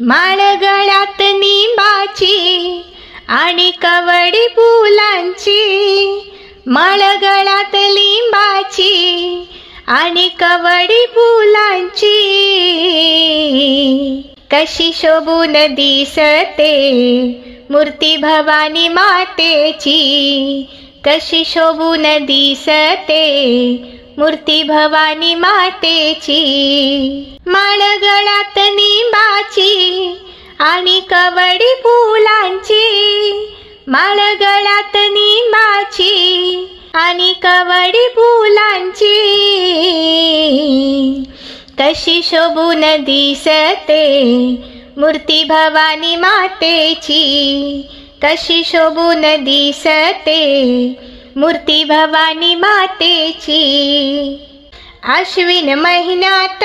माळगळ्यात निंबाची आणि कवडी फुलांची. माळगळ्यात लिंबाची आणि कवडी फुलांची. कशी शोभून दिसते मूर्ती भवानी मातेची. कशी शोभून दिसते मूर्ती भवानी मातेची माळ गळ्यात निंबाची आणि कवडी फुलांची माळ गळ्यात निंबाची आणि कवडी फुलांची. तशी शोभून दिसते मूर्ती भवानी मातेची तशी शोभून दिसते मूर्ती भवानी मातेची. आश्विन महिन्यात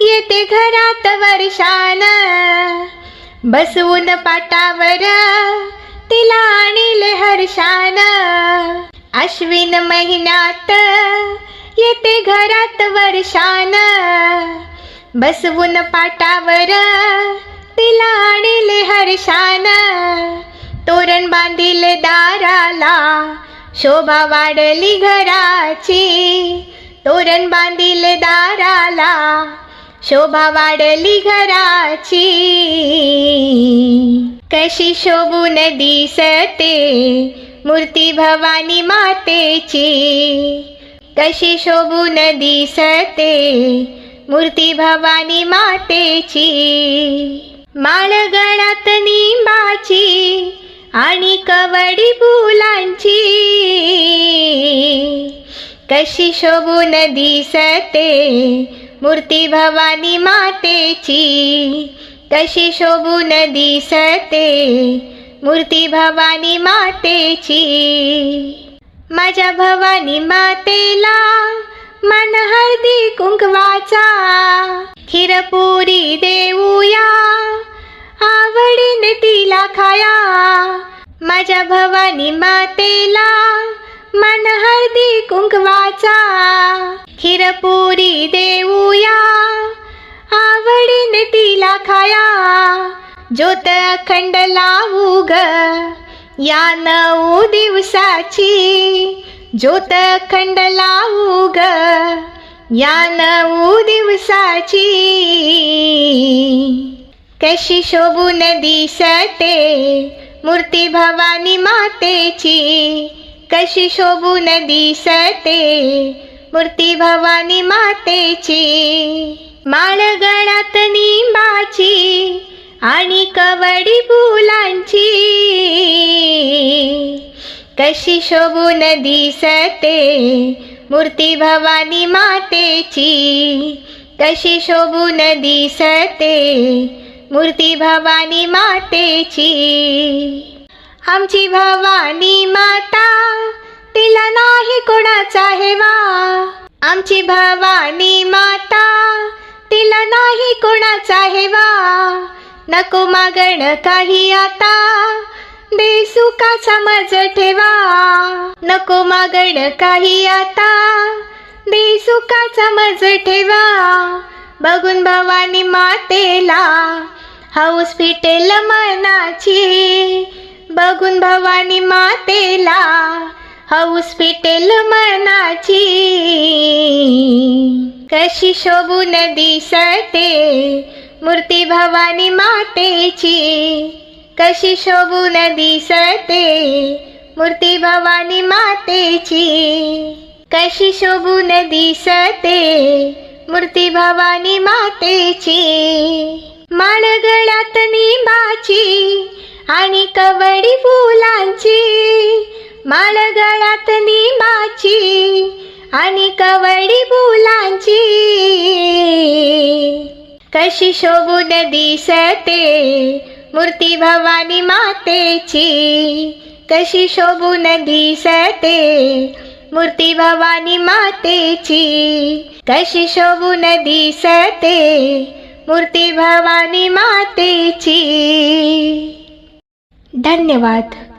येते घरात वर्षान. बसवून पाटावर तिला आणले हर्षान. आश्विन महिन्यात येते घरात वर्षान. बसवून पाटावर तिला आणले हर्षान. तोरण बांधिले दाराला शोभा वाढली घराची. तोरण बांधिले दाराला शोभा वाढली घराची. कशी शोभून दिसते मूर्ती भवानी मातेची. कशी शोभून दिसते मूर्ती भवानी मातेची. माळ गळात निंबाची आणि कवडी फुलांची. कशी शोभून दिसते मूर्ती भवानी मातेची. कशी शोभून दिसते मूर्ती भवानी मातेची. माझ्या भवानी मातेला मन हळदी कुंकवाचा. खिरपुरी देऊया. आवडीने तिला खाया. माझ्या भवानी मातेला मन हळदी कुंकवाचा. खिरपुरी देऊया. आवडीने तिला खाया. ज्योत अखंड लावू ग. या नऊ दिवसाची ज्योत अखंड लावू ग. या नऊ दिवसाची कशी शोभून दिसते मूर्ती भवानी मातेची. कशी शोभून दिसते मूर्ती भवानी मातेची. माळ निंबाची आणि कवडी फुलांची. कशी शोभून दिसते मूर्ती भवानी मातेची. कशी शोभून दिसते मूर्ती भवानी मातेची. आमची भवानी माता तिला नाही कोणाचा हेवा. आमची भवानी माता तिला नाही कोणाचा हेवा. नको मागण काही आता दे सुखाचा मज ठेवा. नको मागण काही आता दे सुखाचा मज ठेवा. बघून भवानी मातेला हॉस्पिटल फिटेल मनाची बघून भवानी मातेला. हॉस्पिटल फिटेल मनाची कशी शोभून दिसते मूर्ती भवानी मातेची. कशी शोभून दिसते मूर्ती भवानी मातेची. कशी शोभून दिसते मूर्ती भवानी मातेची. माळ निंबाची आणि कवडी फुलांची. माळ निंबाची आणि कवडी फुलांची. कशी शोभून दिसते मूर्ती भवानी मातेची. कशी शोभून दिसते मूर्ती भवानी मातेची. कशी शोभून दिसते मूर्ती भवानी मातेची. धन्यवाद.